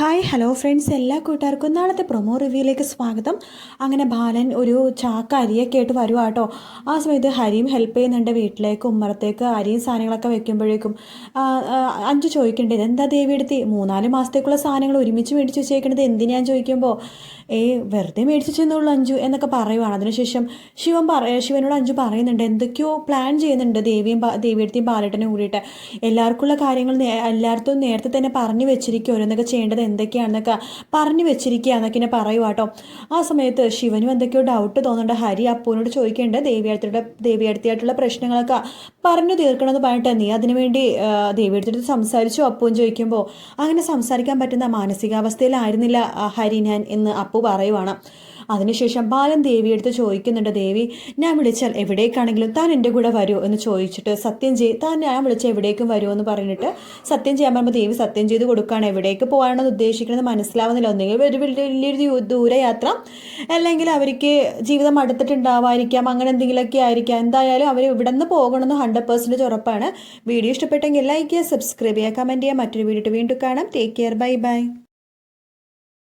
Hi hello friends. എല്ലാ കൂട്ടുകാർക്കും നാളത്തെ പ്രൊമോ റിവ്യൂയിലേക്ക് സ്വാഗതം. അങ്ങനെ ബാലൻ ഒരു ചാക്ക അരിയൊക്കെ ആയിട്ട് വരുവാ കേട്ടോ ആ സമയത്ത് ഹരിയും ഹെൽപ്പ് ചെയ്യുന്നുണ്ട് വീട്ടിലേക്ക് ഉമ്മറത്തേക്ക് അരിയും സാധനങ്ങളൊക്കെ വെക്കുമ്പോഴേക്കും. അഞ്ചു ചോദിക്കേണ്ടത് എന്താ ദേവി എടുത്തി? മൂന്നാൽ മാസത്തേക്കുള്ള സാധനങ്ങൾ ഒരുമിച്ച് മേടിച്ച് വെച്ചേക്കണത് എന്തിനാന്ന് ചോദിക്കുമ്പോൾ ഏ വെറുതെ മേടിച്ച് ചെന്നുള്ളൂ അഞ്ചു എന്നൊക്കെ പറയുവാണ്. അതിനുശേഷം ശിവൻ പറ ശിവനോട് അഞ്ചു പറയുന്നുണ്ട് എന്തൊക്കെയോ പ്ലാൻ ചെയ്യുന്നുണ്ട് ദേവിയും ദേവിയെടുത്തിയും ബാലേട്ടനും കൂടിയിട്ട്. എല്ലാവർക്കുള്ള കാര്യങ്ങൾ എല്ലായിടത്തും നേരത്തെ തന്നെ പറഞ്ഞു വെച്ചിരിക്കും ഓരോന്നൊക്കെ ചെയ്യേണ്ടത് എന്തൊക്കെയാണെന്നൊക്കെ പറഞ്ഞു വെച്ചിരിക്കുക എന്നൊക്കെ ഇങ്ങനെ പറയുക കേട്ടോ ആ സമയത്ത് ശിവനും എന്തൊക്കെയോ ഡൗട്ട് തോന്നുന്നുണ്ട്. ഹരി അപ്പൂനോട് ചോദിക്കേണ്ടത് ദേവിയടുത്തിയുടെ ദേവിയടുത്തിയായിട്ടുള്ള പ്രശ്നങ്ങളൊക്കെ പറഞ്ഞു തീർക്കണമെന്ന് പറഞ്ഞിട്ട് നീ അതിനുവേണ്ടി ദേവിയടുത്തിട്ട് സംസാരിച്ചു? അപ്പുവും ചോദിക്കുമ്പോൾ അങ്ങനെ സംസാരിക്കാൻ പറ്റുന്ന മാനസികാവസ്ഥയിലായിരുന്നില്ല ഹരി ഞാൻ എന്ന് അപ്പു പറയുവാണ്. അതിനുശേഷം ബാലൻ ദേവിയെടുത്ത് ചോദിക്കുന്നുണ്ട് ദേവി ഞാൻ വിളിച്ചാൽ എവിടേക്കാണെങ്കിലും താൻ എന്റെ കൂടെ വരുമോ എന്ന് ചോദിച്ചിട്ട് സത്യം ചെയ് താൻ ഞാൻ വിളിച്ച എവിടേക്കും വരുമോ എന്ന് പറഞ്ഞിട്ട് സത്യം ചെയ്യാൻ പറയുമ്പോൾ ദേവി സത്യം ചെയ്ത് കൊടുക്കുകയാണ്. എവിടേക്ക് പോകാനാണെന്ന് ഉദ്ദേശിക്കുന്നത് മനസ്സിലാവുന്നില്ല. ഒന്നെങ്കിൽ ഒരു വലിയ- വലിയൊരു ദൂരയാത്ര. അല്ലെങ്കിൽ അവർക്ക് ജീവിതം അടുത്തിട്ടുണ്ടാവാതിരിക്കാം. അങ്ങനെ എന്തെങ്കിലുമൊക്കെ ആയിരിക്കാം. എന്തായാലും അവർ ഇവിടെ നിന്ന് പോകണമെന്ന് ഹൺഡ്രഡ് പെർസെന്റേജ് ഉറപ്പാണ്. വീഡിയോ ഇഷ്ടപ്പെട്ടെങ്കിൽ ലൈക്ക് ചെയ്യുക സബ്സ്ക്രൈബ് ചെയ്യുക കമന്റ് ചെയ്യുക. മറ്റൊരു വീഡിയോ വീണ്ടും കാണാം. Take care bye bye